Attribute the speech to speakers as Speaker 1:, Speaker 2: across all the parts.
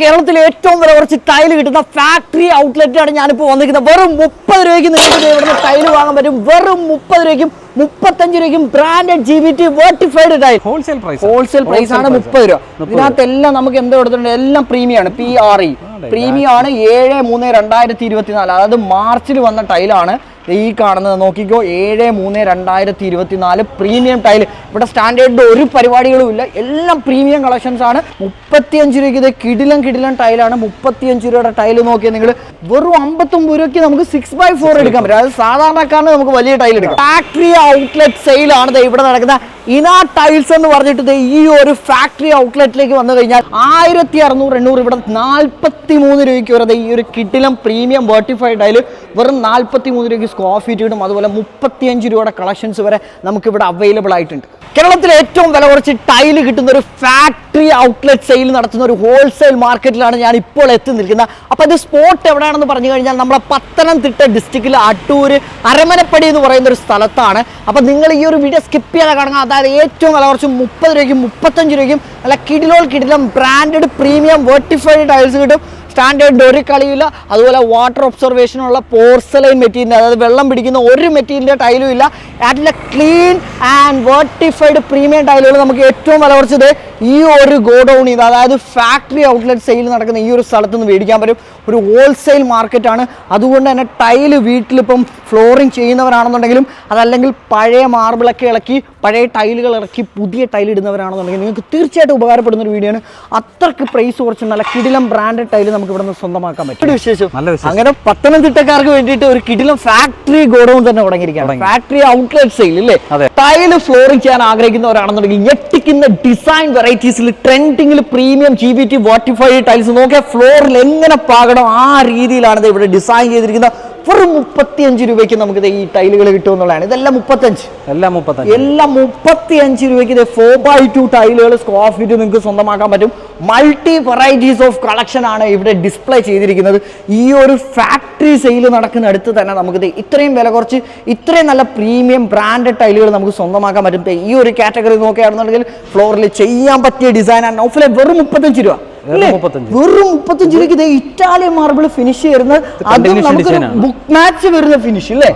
Speaker 1: കേരളത്തിലെ ഏറ്റവും വില കുറച്ച് ടൈൽ കിട്ടുന്ന ഫാക്ടറി ഔട്ട്ലെറ്റാണ് ഞാനിപ്പോൾ വന്നിരിക്കുന്നത്. വെറും മുപ്പത് രൂപയ്ക്ക് നിങ്ങൾക്ക് ഇവിടുന്ന് ടൈൽ വാങ്ങാൻ പറ്റും. വെറും മുപ്പത് രൂപയ്ക്കും മുപ്പത്തഞ്ച് രൂപയ്ക്കും branded G B T vitrified tile
Speaker 2: wholesale price
Speaker 1: wholesale price ആണ് മുപ്പത് രൂപ. ഇതിനകത്ത് എല്ലാം നമുക്ക് എന്താ കൊടുത്തിട്ടുണ്ട് എല്ലാം പ്രീമിയാണ് പി ആർ ഇ പ്രീമിയാണ് ഏഴ് മൂന്ന് രണ്ടായിരത്തി ഇരുപത്തിനാല്. അതായത് മാർച്ചിൽ വന്ന ടൈലാണ് ഈ കാണുന്നത് നോക്കിക്കോ ഏഴ് മൂന്ന് രണ്ടായിരത്തി ഇരുപത്തി നാല് പ്രീമിയം ടൈൽ ഇവിടെ സ്റ്റാൻഡേർഡ് ഒരു പരിപാടികളും ഇല്ല. എല്ലാം പ്രീമിയം കളക്ഷൻസ് ആണ്. മുപ്പത്തിയഞ്ച് രൂപയ്ക്ക് ഇത് കിടിലം കിടിലം ടൈലാണ് മുപ്പത്തിയഞ്ച് രൂപയുടെ ടൈൽ നോക്കിയാൽ നിങ്ങൾ വെറും അമ്പത്തൊമ്പത് രൂപയ്ക്ക് നമുക്ക് സിക്സ് ബൈ ഫോർ എടുക്കാൻ പറ്റും അതായത് സാധാരണക്കാരന് നമുക്ക് വലിയ ടൈൽ എടുക്കാം. ഫാക്ടറി ഔട്ട്ലെറ്റ് സെയിലാണ് ഇവിടെ നടക്കുന്ന ഇന ടൈൽസ് എന്ന് പറഞ്ഞിട്ട് ഈ ഒരു ഫാക്ടറി ഔട്ട്ലെറ്റിലേക്ക് വന്നു കഴിഞ്ഞാൽ ആയിരത്തി അറുന്നൂറ് എണ്ണൂറ് ഇവിടെ നാൽപ്പത്തി മൂന്ന് രൂപയ്ക്ക് വരെ ഈ ഒരു കിടിലം പ്രീമിയം വേർട്ടിഫൈഡ് ടൈൽ വെറും നാൽപ്പത്തി മൂന്ന് രൂപയ്ക്ക് സ്ക്വയർ ഫീറ്റ് കിട്ടും അതുപോലെ മുപ്പത്തിയഞ്ച് രൂപയുടെ കളക്ഷൻസ് വരെ നമുക്ക് ഇവിടെ അവൈലബിൾ ആയിട്ടുണ്ട്. കേരളത്തിൽ ഏറ്റവും വില കുറച്ച് ടൈൽ കിട്ടുന്ന ഒരു ഫാക്ടറി ഔട്ട്ലെറ്റ് സെയിൽ നടത്തുന്ന ഒരു ഹോൾസെയിൽ മാർക്കറ്റിലാണ് ഞാൻ ഇപ്പോൾ എത്തി നിൽക്കുന്നത്. അപ്പോൾ ഇത് സ്പോട്ട് എവിടെയാണെന്ന് പറഞ്ഞു കഴിഞ്ഞാൽ നമ്മളെ പത്തനംതിട്ട ഡിസ്ട്രിക്റ്റിലെ അട്ടൂര് അരമനപ്പടി എന്ന് പറയുന്ന ഒരു സ്ഥലത്താണ്. അപ്പോൾ നിങ്ങൾ ഈ ഒരു വീഡിയോ സ്കിപ്പ് ചെയ്യാതെ കാണുക അതായത് ഏറ്റവും വില കുറച്ച് മുപ്പത് രൂപയ്ക്കും മുപ്പത്തഞ്ച് രൂപയ്ക്കും നല്ല കിടിലോൾ കിടിലം ബ്രാൻഡഡ് പ്രീമിയം വെർട്ടിഫൈഡ് ടൈൽസ് കിട്ടും. സ്റ്റാൻഡേർഡ് ഒരു കളിയില്ല അതുപോലെ വാട്ടർ ഒബ്സർവേഷനുള്ള പോർസലൈൻ മെറ്റീരിയൽ അതായത് വെള്ളം പിടിക്കുന്ന ഒരു മെറ്റീരിയലിന്റെ ടൈലും ഇല്ല. അതിലെ ക്ലീൻ ആൻഡ് വെർട്ടിഫൈഡ് പ്രീമിയം ടൈലുകൾ നമുക്ക് ഏറ്റവും വില കുറച്ചത് ഈ ഒരു ഗോഡൗൺ നിന്ന് അതായത് ഫാക്ടറി ഔട്ട്ലെറ്റ് സെയിൽ നടക്കുന്ന ഈ ഒരു സ്ഥലത്ത് നിന്ന് മേടിക്കാൻ പറ്റും. ഒരു ഹോൾസെയിൽ മാർക്കറ്റാണ് അതുകൊണ്ട് തന്നെ ടൈൽ വീട്ടിലിപ്പം ഫ്ലോറിങ് ചെയ്യുന്നവരാണെന്നുണ്ടെങ്കിലും അതല്ലെങ്കിൽ പഴയ മാർബിളൊക്കെ ഇളക്കി പഴയ ടൈലുകൾ ഇറക്കി പുതിയ ടൈൽ ഇടുന്നവരാണെന്നുണ്ടെങ്കിൽ നിങ്ങൾക്ക് തീർച്ചയായിട്ടും ഉപകാരപ്പെടുന്ന ഒരു വീഡിയോ ആണ്. അത്രയ്ക്ക് പ്രൈസ് കുറച്ച് നല്ല കിടിലം ബ്രാൻഡഡ് ടൈൽ നമുക്ക് ഇവിടെ നിന്ന് സ്വന്തമാക്കാൻ പറ്റും. വിശേഷം.
Speaker 2: നല്ല വിശേഷം.
Speaker 1: അങ്ങനെ പത്തനംതിട്ടക്കാർക്ക് വേണ്ടിയിട്ട് ഒരു കിടിലം ഫാക്ടറി ഗോഡൌൺ തന്നെ തുടങ്ങിയിരിക്കുകയാണ്. ഫാക്ടറി ഔട്ട്ലെറ്റ് സെയിൽ
Speaker 2: അല്ലേ.
Speaker 1: ടൈൽ ഫ്ലോറിംഗ് ചെയ്യാൻ ആഗ്രഹിക്കുന്നവരാണെന്നുണ്ടെങ്കിൽ ഞെട്ടിക്കുന്ന ഡിസൈൻ വെറൈറ്റീസിൽ ട്രെൻഡിങ്ങിൽ premium G B T vitrified tiles നോക്കിയാൽ ഫ്ലോറിൽ എങ്ങനെ പാകണം ആ രീതിയിലാണ് ഇത് ഇവിടെ ഡിസൈൻ ചെയ്തിരിക്കുന്നത്. വെറും മുപ്പത്തിയഞ്ച് രൂപയ്ക്ക് നമുക്ക് ഈ ടൈലുകൾ കിട്ടുമെന്നുള്ളതാണ് ഇതെല്ലാം മുപ്പത്തഞ്ച്.
Speaker 2: എല്ലാം മുപ്പത്തഞ്ച്.
Speaker 1: എല്ലാം മുപ്പത്തി അഞ്ച് രൂപയ്ക്ക് ഇത് ഫോർ ബൈ ടു ടൈലുകൾ സ്ക്വയർ ഫീറ്റ് നിങ്ങൾക്ക് സ്വന്തമാക്കാൻ പറ്റും. മൾട്ടി വെറൈറ്റീസ് ഓഫ് കളക്ഷൻ ആണ് ഇവിടെ ഡിസ്പ്ലേ ചെയ്തിരിക്കുന്നത്. ഈ ഒരു ഫാക്ടറി സെയിൽ നടക്കുന്ന അടുത്ത് തന്നെ നമുക്ക് ഇത്രയും വില കുറച്ച് ഇത്രയും നല്ല പ്രീമിയം ബ്രാൻഡഡ് ടൈലുകൾ നമുക്ക് സ്വന്തമാക്കാൻ പറ്റും. ഈ ഒരു കാറ്റഗറി നോക്കുകയാണെന്നുണ്ടെങ്കിൽ ഫ്ലോറിൽ ചെയ്യാൻ പറ്റിയ ഡിസൈൻ ആണ്. ഓഫിലെ വെറും മുപ്പത്തഞ്ച് രൂപ.
Speaker 2: വെറും
Speaker 1: ഇല്ലേ?
Speaker 2: 35.
Speaker 1: മുപ്പത്തഞ്ച് രൂപയ്ക്ക് ദേ ഇറ്റാലിയൻ മാർബിൾ ഫിനിഷ് ചെയ്യുന്ന അതും നമുക്ക് ബുക്ക് മാച്ച് വരുന്ന ഫിനിഷ്
Speaker 2: അല്ലേ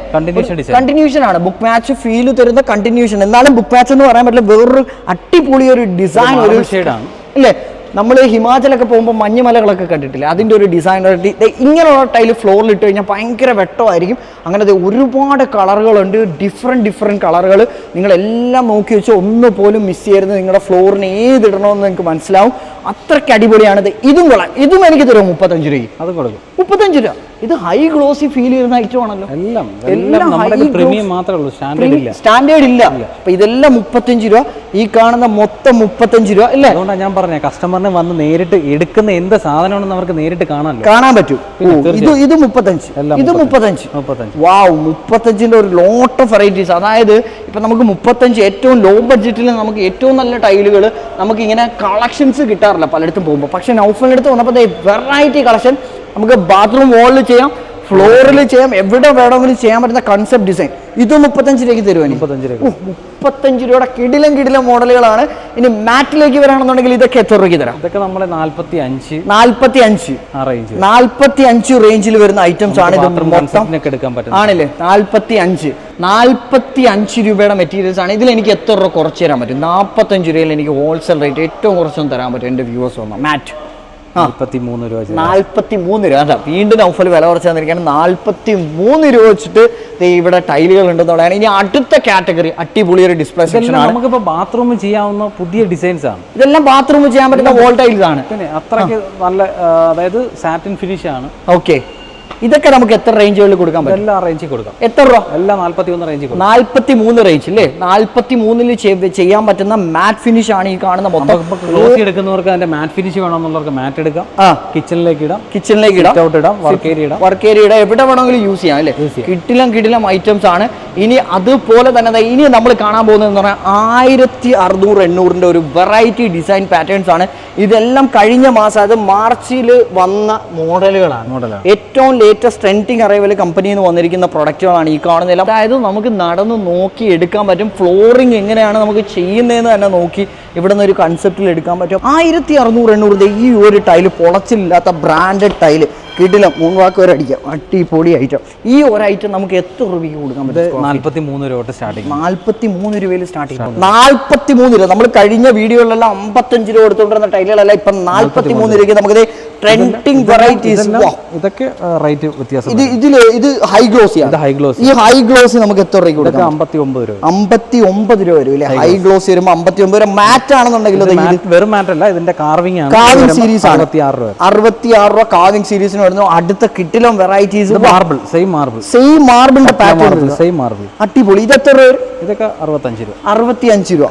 Speaker 1: കണ്ടിന്യൂഷൻ ആണ്. ബുക്ക് മാച്ച് ഫീൽ തരുന്ന കണ്ടിന്യൂഷൻ എന്നാലും ബുക്ക് മാച്ച് എന്ന് പറയാൻ പറ്റില്ല? വേറൊരു അടിപൊളി ഒരു ഡിസൈൻ ഒരു. ഇല്ലേ? നമ്മൾ ഹിമാചലൊക്കെ പോകുമ്പോൾ മഞ്ഞുമലകളൊക്കെ കണ്ടിട്ടില്ല? അതിന്റെ ഒരു ഡിസൈൻ ഇങ്ങനെയുള്ള ടൈൽ ഫ്ലോറിൽ ഇട്ട് കഴിഞ്ഞാൽ ഭയങ്കര വെട്ടമായിരിക്കും. അങ്ങനെ ഒരുപാട് കളറുകളുണ്ട് ഡിഫറെന്റ് ഡിഫറെന്റ് കളറുകൾ നിങ്ങളെല്ലാം നോക്കി വെച്ച് ഒന്ന് പോലും മിസ് ചെയ്യരുത്. നിങ്ങളുടെ ഫ്ലോറിന് ഏതിടണമെന്ന് നിങ്ങൾക്ക് മനസ്സിലാവും. അത്രയ്ക്ക് അടിപൊളിയാണിത് ഇതും കൊള്ളാം. ഇതും എനിക്ക് തരും മുപ്പത്തഞ്ച് രൂപയ്ക്ക്?
Speaker 2: അത് കൊടുക്കും.
Speaker 1: മുപ്പത്തഞ്ച് രൂപ? ഇത് ഹൈ ഗ്ലോസി ഫീൽ ചെയ്യുന്ന ഐറ്റം ആണല്ലോ.
Speaker 2: എല്ലാം
Speaker 1: എല്ലാം
Speaker 2: പ്രീമിയം മാത്രമേ ഉള്ളൂ. സ്റ്റാൻഡേർഡ് ഇല്ല.
Speaker 1: സ്റ്റാൻഡേർഡ് ഇല്ല. അപ്പൊ ഇതെല്ലാം മുപ്പത്തഞ്ച് രൂപ. ഈ കാണുന്ന മൊത്തം മുപ്പത്തഞ്ച് രൂപ ഇല്ല?
Speaker 2: അതുകൊണ്ടാണ് ഞാൻ പറഞ്ഞത് കസ്റ്റമറിനെ വന്ന് നേരിട്ട് എടുക്കുന്ന എന്ത് സാധനമാണെന്ന് അവർക്ക് നേരിട്ട് കാണാൻ
Speaker 1: കാണാൻ പറ്റും. ഇത് ഇത് മുപ്പത്തഞ്ച്. ഇത് മുപ്പത്തഞ്ച്.
Speaker 2: മുപ്പത്തഞ്ച്.
Speaker 1: വാവ് മുപ്പത്തഞ്ചിന്റെ ഒരു ലോട്ട് ഓഫ് വെറൈറ്റീസ് അതായത് ഇപ്പൊ നമുക്ക് മുപ്പത്തഞ്ച് ഏറ്റവും ലോ ബഡ്ജറ്റിൽ നമുക്ക് ഏറ്റവും നല്ല ടൈലുകൾ നമുക്ക് ഇങ്ങനെ കളക്ഷൻസ് കിട്ടാറില്ല പലയിടത്തും പോകുമ്പോൾ. പക്ഷെ നൗഫലിനടുത്ത് വന്നപ്പോൾ വെറൈറ്റി കളക്ഷൻ നമുക്ക് ബാത്റൂം വാളിൽ ചെയ്യാം. ഫ്ലോറിൽ ചെയ്യാം എവിടെ വേണമെങ്കിലും ചെയ്യാൻ പറ്റുന്ന കൺസെപ്റ്റ് ഡിസൈൻ ഇത് മുപ്പത്തഞ്ച് രൂപയ്ക്ക് തരുവാ
Speaker 2: മുപ്പത്തഞ്ച് രൂപ
Speaker 1: ഓ, മുപ്പത്തഞ്ച് രൂപയുടെ കിടിലം കിടിലം മോഡലുകളാണ്. ഇനി മാറ്റിലേക്ക് വരാണെന്നുണ്ടെങ്കിൽ ഇതൊക്കെ എത്ര രൂപയ്ക്ക് തരാം?
Speaker 2: ഇതൊക്കെ നമ്മളെ നാല്പത്തി അഞ്ച്
Speaker 1: നാൽപ്പത്തി അഞ്ച് നാൽപ്പത്തി അഞ്ച് റേഞ്ചിൽ വരുന്ന ഐറ്റംസ് ആണ് ഇത് മൊത്തം
Speaker 2: കൺസെപ്റ്റിനൊക്കെ എടുക്കാൻ പറ്റും
Speaker 1: ആണല്ലേ? നാൽപ്പത്തി അഞ്ച് നാൽപ്പത്തി അഞ്ച് രൂപയുടെ മെറ്റീരിയൽസ് ആണ്. ഇതിൽ എനിക്ക് എത്ര രൂപ കുറച്ച് തരാൻ പറ്റും? നാൽപ്പത്തഞ്ച് രൂപയിൽ എനിക്ക് ഹോൾസെയിൽ റേറ്റ് ഏറ്റവും കുറച്ചൊന്നും തരാൻ പറ്റും എന്റെ വ്യൂവേഴ്സ് ഒന്നും മാറ്റ് ആ.
Speaker 2: നാല്പത്തി മൂന്ന് രൂപ.
Speaker 1: അതാ വീണ്ടും നൗഫൽ വില കുറച്ച് തന്നിരിക്കുകയാണ് നാൽപ്പത്തി മൂന്ന് രൂപ വെച്ചിട്ട് ഇവിടെ ടൈലുകൾ ഉണ്ടെന്നുള്ളതാണ്. ഇനി അടുത്ത കാറ്റഗറി അടിപൊളി ഒരു ഡിസ്പ്ലേ സെക്ഷൻ ആണ്
Speaker 2: നമുക്കിപ്പോ ബാത്റൂമിൽ ചെയ്യാവുന്ന പുതിയ ഡിസൈൻസ് ആണ്.
Speaker 1: ഇതെല്ലാം ബാത്റൂമിൽ ചെയ്യാൻ പറ്റുന്ന വോൾ ടൈൽസ് ആണ്.
Speaker 2: പിന്നെ അത്രയ്ക്ക് നല്ല അതായത് സാറ്റിൻ ഫിനിഷ് ആണ്.
Speaker 1: ഓക്കെ. ഇതൊക്കെ നമുക്ക് എത്ര റേഞ്ചുകളിൽ കൊടുക്കാൻ പറ്റും?
Speaker 2: എല്ലാ റേഞ്ചിൽ കൊടുക്കാം.
Speaker 1: എത്ര രൂപ?
Speaker 2: എല്ലാ നാൽപ്പത്തി ഒന്ന് റേഞ്ചിൽ
Speaker 1: നാൽപ്പത്തി മൂന്ന് റേഞ്ച് അല്ലേ നാൽപ്പത്തി മൂന്നിൽ ചെയ്യാൻ പറ്റുന്ന മാറ്റ് ഫിനിഷ് ആണ് ഈ കാണുന്ന മൊത്തം.
Speaker 2: ക്ലോസി എടുക്കുന്നവർക്ക് അതിന്റെ മാറ്റ് ഫിനിഷ് വേണമെന്നുള്ളവർക്ക് മാറ്റ് എടുക്കാം.
Speaker 1: ആ.
Speaker 2: കിച്ചണിലേക്ക് ഇടാം.
Speaker 1: കിച്ചണിലേക്ക് ഇടാം.
Speaker 2: ഔട്ട് ഇടാം. വർക്ക് ഏരിയ ഇടാം.
Speaker 1: വർക്ക് ഏരിയയുടെ എവിടെ വേണമെങ്കിലും യൂസ് ചെയ്യാം അല്ലേ? കിട്ടിലും കിടിലും ഐറ്റംസ് ആണ്. ഇനി അതുപോലെ തന്നെ ഇനി നമ്മൾ കാണാൻ പോകുന്നതെന്ന് പറഞ്ഞാൽ ആയിരത്തി അറുന്നൂറ് എണ്ണൂറിന്റെ ഒരു വെറൈറ്റി ഡിസൈൻ പാറ്റേൺസ് ആണ്. ഇതെല്ലാം കഴിഞ്ഞ മാസം അത് മാർച്ചിൽ വന്ന മോഡലുകളാണ്
Speaker 2: മോഡലാണ്
Speaker 1: ഏറ്റവും ലേറ്റസ്റ്റ് ട്രെൻഡിങ് അറൈവൽ കമ്പനിയിൽ നിന്ന് വന്നിരിക്കുന്ന പ്രൊഡക്റ്റുകളാണ് ഈ കാണുന്നതെല്ലാം. അതായത് നമുക്ക് നടന്ന് നോക്കി എടുക്കാൻ പറ്റും. ഫ്ലോറിങ് എങ്ങനെയാണ് നമുക്ക് ചെയ്യുന്നതെന്ന് തന്നെ നോക്കി ഇവിടെ നിന്ന് ഒരു കൺസെപ്റ്റിൽ എടുക്കാൻ പറ്റും. ആയിരത്തി അറുന്നൂറ് എണ്ണൂറ് ഈ ഒരു ടൈൽ പൊളച്ചില്ലാത്ത ബ്രാൻഡഡ് ടൈൽ കിടില മൂന്ന് വാക്ക് വരെ അടിക്കാം. അടിപൊളി ഐറ്റം ഈ ഒരു ഐറ്റം നമുക്ക് എത്ര രൂപയ്ക്ക് കൊടുക്കാൻ പറ്റും?
Speaker 2: നാൽപ്പത്തി മൂന്ന് രൂപ സ്റ്റാർട്ടിങ്
Speaker 1: നാൽപ്പത്തി മൂന്ന് രൂപയിൽ സ്റ്റാർട്ട് ചെയ്യും നാൽപ്പത്തി മൂന്ന് രൂപ. നമ്മൾ കഴിഞ്ഞ വീഡിയോയിലെല്ലാം അമ്പത്തഞ്ച് രൂപ എടുത്തുകൊണ്ടിരുന്ന ടൈലുകളല്ല ഇപ്പം നാൽപ്പത്തി മൂന്ന് രൂപയ്ക്ക് നമുക്കിത് ട്രെൻഡിങ് വെറൈറ്റീസ്
Speaker 2: ഇതൊക്കെ റേറ്റ് വ്യത്യാസം
Speaker 1: ഇത് ഇതിൽ ഇത് ഹൈ ഗ്ലോസി
Speaker 2: ഇത് ഹൈ ഗ്ലോസ്
Speaker 1: ഈ ഹൈ ഗ്ലോസി നമുക്ക് എത്ര
Speaker 2: രൂപ
Speaker 1: കൊടുക്കാം?
Speaker 2: അമ്പത്തി ഒമ്പത് രൂപ
Speaker 1: അമ്പത്തി ഒമ്പത് രൂപ വരും അല്ലേ? ഹൈ ഗ്ലോസി വരുമ്പോൾ അമ്പത്തി ഒമ്പത് രൂപ. മാറ്റ് ആണെന്നുണ്ടെങ്കിൽ
Speaker 2: വെറും മാറ്റ് അല്ല ഇതിന്റെ കാർവിംഗ് ആണ്.
Speaker 1: കാവിംഗ് സീരീസ് ആണ്.
Speaker 2: അറുപത്തി ആറ് രൂപ
Speaker 1: കാവിംഗ് സീരീസിന് വരുന്നു. അടുത്ത കിട്ടിലും varieties
Speaker 2: marble same marble
Speaker 1: same മാർബിളിന്റെ pattern
Speaker 2: same marble
Speaker 1: അടിപൊളി. ഇത് എത്ര രൂപ
Speaker 2: ഇതൊക്കെ അറുപത്തഞ്ച് രൂപ.
Speaker 1: അറുപത്തി അഞ്ച് രൂപ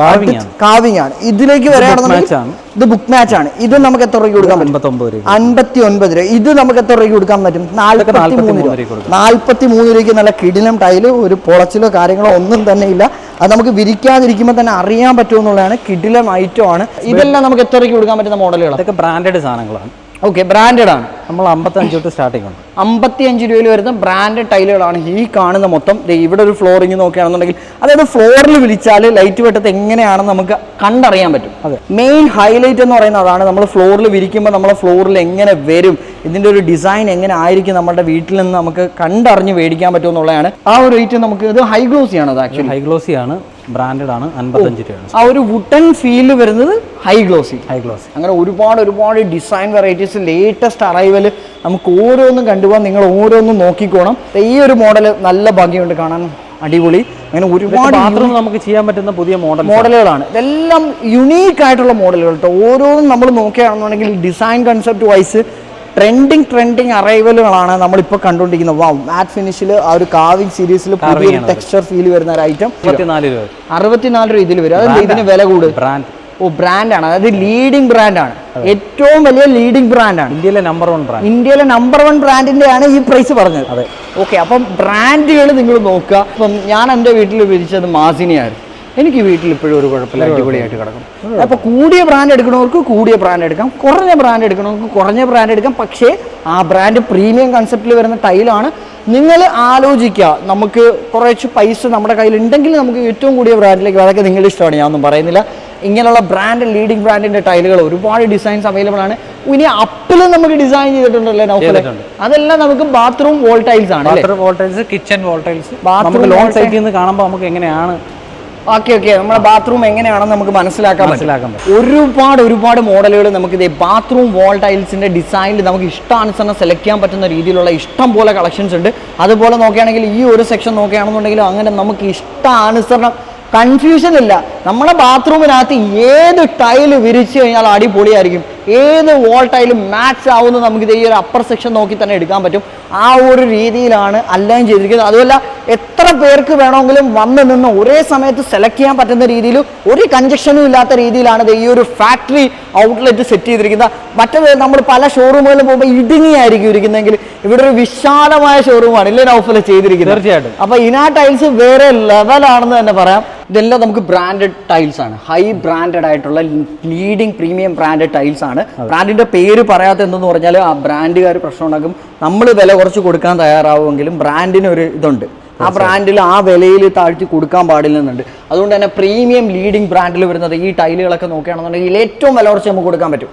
Speaker 1: കാവിംഗ് ആണ്. ഇതിലേക്ക്
Speaker 2: വരാണെന്നുണ്ടെങ്കിൽ
Speaker 1: ഇത് ബുക്ക് മാച്ച് ആണ്. ഇത് നമുക്ക് എത്ര രൂപ കൊടുക്കാൻ പറ്റും?
Speaker 2: രൂപ
Speaker 1: അൻപത്തി ഒൻപത് രൂപ. ഇത് നമുക്ക് എത്ര രൂപയ്ക്ക് കൊടുക്കാൻ പറ്റും? നാൽപ്പത്തി മൂന്ന്
Speaker 2: 43
Speaker 1: രൂപ. നാൽപ്പത്തി മൂന്ന് രൂപയ്ക്ക് നല്ല കിടിലം ടൈൽ ഒരു പൊളച്ചിലോ കാര്യങ്ങളോ ഒന്നും തന്നെ ഇല്ല. അത് നമുക്ക് വിരിക്കാതിരിക്കുമ്പോൾ തന്നെ അറിയാൻ പറ്റുമെന്നുള്ളതാണ് കിടിലം ഐറ്റം ആണ്. ഇതെല്ലാം നമുക്ക് എത്ര രൂപയ്ക്ക് കൊടുക്കാൻ പറ്റുന്ന മോഡലുകൾ
Speaker 2: അതൊക്കെ ബ്രാൻഡഡ് സാധനങ്ങളാണ്.
Speaker 1: ഓക്കെ ബ്രാൻഡഡ് ആണ്.
Speaker 2: നമ്മൾ അമ്പത്തഞ്ച് തൊട്ട് സ്റ്റാർട്ടിംഗ് ഉണ്ട്
Speaker 1: അമ്പത്തി അഞ്ച് രൂപയിൽ വരുന്ന ബ്രാൻഡ് ടൈലുകളാണ് ഈ കാണുന്ന മൊത്തം. ഇവിടെ ഒരു ഫ്ലോറിങ് നോക്കുകയാണെന്നുണ്ടെങ്കിൽ അതായത് ഫ്ലോറിൽ വിളിച്ചാൽ ലൈറ്റ് വെട്ടത്ത് എങ്ങനെയാണെന്ന് നമുക്ക് കണ്ടറിയാൻ പറ്റും.
Speaker 2: അതെ.
Speaker 1: മെയിൻ ഹൈലൈറ്റ് എന്ന് പറയുന്നത് അതാണ് നമ്മൾ ഫ്ലോറിൽ വിരിക്കുമ്പോൾ നമ്മളെ ഫ്ലോറിൽ എങ്ങനെ വരും ഇതിന്റെ ഒരു ഡിസൈൻ എങ്ങനെ ആയിരിക്കും നമ്മുടെ വീട്ടിൽ നിന്ന് നമുക്ക് കണ്ടറിഞ്ഞ് മേടിക്കാൻ പറ്റുമെന്നുള്ളതാണ് ആ ഒരു റേറ്റ് നമുക്ക് ഇത് ഹൈ ഗ്ലോസി ആണ് അത് ആക്ച്വലി
Speaker 2: ഹൈ ഗ്ലോസി ആണ്. ബ്രാൻഡഡ് ആണ് അൻപത്തഞ്ച് രൂപയാണ്.
Speaker 1: ആ ഒരു വുട്ടൺ ഫീൽ വരുന്നത് ഹൈ ഗ്ലോസി
Speaker 2: ഹൈ ഗ്ലോസി
Speaker 1: അങ്ങനെ ഒരുപാട് ഒരുപാട് ഡിസൈൻ വെറൈറ്റീസ് ലേറ്റസ്റ്റ് അറൈവൽ നമുക്ക് ഓരോന്നും കണ്ടുപോകാൻ നിങ്ങൾ ഓരോന്നും നോക്കിക്കോണം. ഈ ഒരു മോഡൽ നല്ല ഭംഗിയുണ്ട് കാണാൻ. അടിപൊളി. അങ്ങനെ ഒരുപാട്
Speaker 2: മാത്രം നമുക്ക് ചെയ്യാൻ പറ്റുന്ന പുതിയ മോഡൽ
Speaker 1: മോഡലുകളാണ് ഇതെല്ലാം യുണീക്ക് ആയിട്ടുള്ള മോഡലുകൾ കേട്ടോ ഓരോന്നും നമ്മൾ നോക്കുകയാണെന്നുണ്ടെങ്കിൽ design concept wise trending trending അറൈവലുകളാണ് നമ്മളിപ്പോൾ കണ്ടുകൊണ്ടിരിക്കുന്നത്. വാ മാറ്റ് ഫിനിഷിൽ ആ ഒരു കാവിംഗ് സീരീസിൽ
Speaker 2: പുതിയ
Speaker 1: ടെക്സ്ചർ ഫീൽ വരുന്ന ഒരു ഐറ്റം അറുപത്തിനാല് രൂപ. ഇതിൽ വരും. അതായത് ഇതിന് വില കൂടുതൽ
Speaker 2: ബ്രാൻഡ്
Speaker 1: ഓ ബ്രാൻഡാണ് അതായത് ലീഡിംഗ് ബ്രാൻഡാണ് ഏറ്റവും വലിയ ലീഡിംഗ് ബ്രാൻഡാണ്
Speaker 2: ഇന്ത്യയിലെ നമ്പർ വൺ ബ്രാൻഡ്
Speaker 1: ഇന്ത്യയിലെ നമ്പർ വൺ ബ്രാൻഡിന്റെ ആണ് ഈ പ്രൈസ് പറഞ്ഞത്.
Speaker 2: അതെ.
Speaker 1: ഓക്കെ അപ്പം ബ്രാൻഡുകൾ നിങ്ങൾ നോക്കുക. അപ്പം ഞാൻ എന്റെ വീട്ടിൽ വിരിച്ചത് മാസിനിയായിരുന്നു. എനിക്ക് വീട്ടിൽ ഇപ്പോഴും ഒരു കുഴപ്പമില്ല. അടിപൊളിയായിട്ട് കിടക്കും. അപ്പോൾ കൂടിയ ബ്രാൻഡ് എടുക്കണവർക്ക് കൂടിയ ബ്രാൻഡ് എടുക്കാം. കുറഞ്ഞ ബ്രാൻഡ് എടുക്കണവർക്ക് കുറഞ്ഞ ബ്രാൻഡ് എടുക്കാം. പക്ഷേ ആ ബ്രാൻഡ് പ്രീമിയം കൺസെപ്റ്റിൽ വരുന്ന ടൈലാണ് നിങ്ങൾ ആലോചിക്കുക നമുക്ക് കുറച്ച് പൈസ നമ്മുടെ കയ്യിൽ ഉണ്ടെങ്കിൽ നമുക്ക് ഏറ്റവും കൂടിയ ബ്രാൻഡിലേക്ക് അതൊക്കെ നിങ്ങളുടെ ഇഷ്ടമാണ്. ഞാനൊന്നും പറയുന്നില്ല. ഇങ്ങനെയുള്ള ബ്രാൻഡ് ലീഡിംഗ് ബ്രാൻഡിന്റെ ടൈലുകൾ ഒരുപാട് ഡിസൈൻസ് അവൈലബിൾ ആണ്. ഇനി അപ്പിൽ നമുക്ക് ഡിസൈൻ ചെയ്തിട്ടുണ്ടല്ലേ നൗഫലെ? അതെല്ലാം നമുക്ക് ബാത്റൂം വോൾ ടൈൽസ് ആണ്
Speaker 2: bathroom tiles kitchen voltage tiles loan
Speaker 1: voltage.
Speaker 2: സൈറ്റിൽ നിന്ന് കാണുമ്പോൾ നമുക്ക് എങ്ങനെയാണ്
Speaker 1: ഓക്കെ ഓക്കെ. നമ്മുടെ ബാത്റൂം എങ്ങനെയാണെന്ന് നമുക്ക് മനസ്സിലാക്കാൻ മനസ്സിലാക്കാം
Speaker 2: മനസ്സിലാക്കാൻ
Speaker 1: ഒരുപാട് ഒരുപാട് മോഡലുകൾ നമുക്ക് ഇതേ ബാത്റൂം വാൾ ടൈൽസിന്റെ ഡിസൈനിൽ നമുക്ക് ഇഷ്ടാനുസരണം സെലക്ട് ചെയ്യാൻ പറ്റുന്ന രീതിയിലുള്ള ഇഷ്ടം പോലെ കളക്ഷൻസ് ഉണ്ട്. അതുപോലെ നോക്കുകയാണെങ്കിൽ ഈ ഒരു സെക്ഷൻ നോക്കുകയാണെന്നുണ്ടെങ്കിൽ അങ്ങനെ നമുക്ക് ഇഷ്ടാനുസരണം കൺഫ്യൂഷൻ ഇല്ല. നമ്മുടെ ബാത്റൂമിനകത്ത് ഏത് ടൈൽ വിരിച്ചു കഴിഞ്ഞാൽ അടിപൊളിയായിരിക്കും. ഏത് വോൾ ടൈലും മാച്ച് ആവുന്ന നമുക്ക് ഇതേ ഈ ഒരു അപ്പർ സെക്ഷൻ നോക്കി തന്നെ എടുക്കാൻ പറ്റും. ആ ഒരു രീതിയിലാണ് അലൈൻ ചെയ്തിരിക്കുന്നത്. അതുമല്ല എത്ര പേർക്ക് വേണമെങ്കിലും വന്ന് നിന്ന് ഒരേ സമയത്ത് സെലക്ട് ചെയ്യാൻ പറ്റുന്ന രീതിയിൽ ഒരു കഞ്ചക്ഷനും ഇല്ലാത്ത രീതിയിലാണ് ഈ ഒരു ഫാക്ടറി ഔട്ട്ലെറ്റ് സെറ്റ് ചെയ്തിരിക്കുന്നത്. മറ്റത് നമ്മൾ പല ഷോറൂമുകളിൽ പോകുമ്പോൾ ഇടുങ്ങിയായിരിക്കും ഇരിക്കുന്നതെങ്കിൽ ഇവിടെ ഒരു വിശാലമായ ഷോറൂമാണ് ഇല്ലേ നൗഫല? ചെയ്തിരിക്കുന്നത്.
Speaker 2: തീർച്ചയായിട്ടും.
Speaker 1: അപ്പൊ ഇനാ ടൈൽസ് വേറെ ലെവലാണെന്ന് തന്നെ പറയാം. ഇതെല്ലാം നമുക്ക് ബ്രാൻഡഡ് ടൈൽസ് ആണ്. ഹൈ ബ്രാൻഡഡ് ആയിട്ടുള്ള ലീഡിംഗ് പ്രീമിയം ബ്രാൻഡഡ് ടൈൽസ് ആണ്. ബ്രാൻഡിന്റെ പേര് പറയാത്ത എന്തെന്ന് പറഞ്ഞാൽ ആ ബ്രാൻഡുകാർ പ്രശ്നം ഉണ്ടാക്കും. നമ്മൾ വില കുറച്ച് കൊടുക്കാൻ തയ്യാറാവുമെങ്കിലും ബ്രാൻഡിന് ഒരു ഇതുണ്ട്. ആ ബ്രാൻഡിൽ ആ വിലയിൽ താഴ്ത്തി കൊടുക്കാൻ പാടില്ലെന്നുണ്ട് അതുകൊണ്ട് തന്നെ പ്രീമിയം ലീഡിംഗ് ബ്രാൻഡിൽ വരുന്നത് ഈ ടൈലുകളൊക്കെ നോക്കുകയാണെന്നുണ്ടെങ്കിൽ ഏറ്റവും വില കുറച്ച് നമുക്ക് കൊടുക്കാൻ പറ്റും.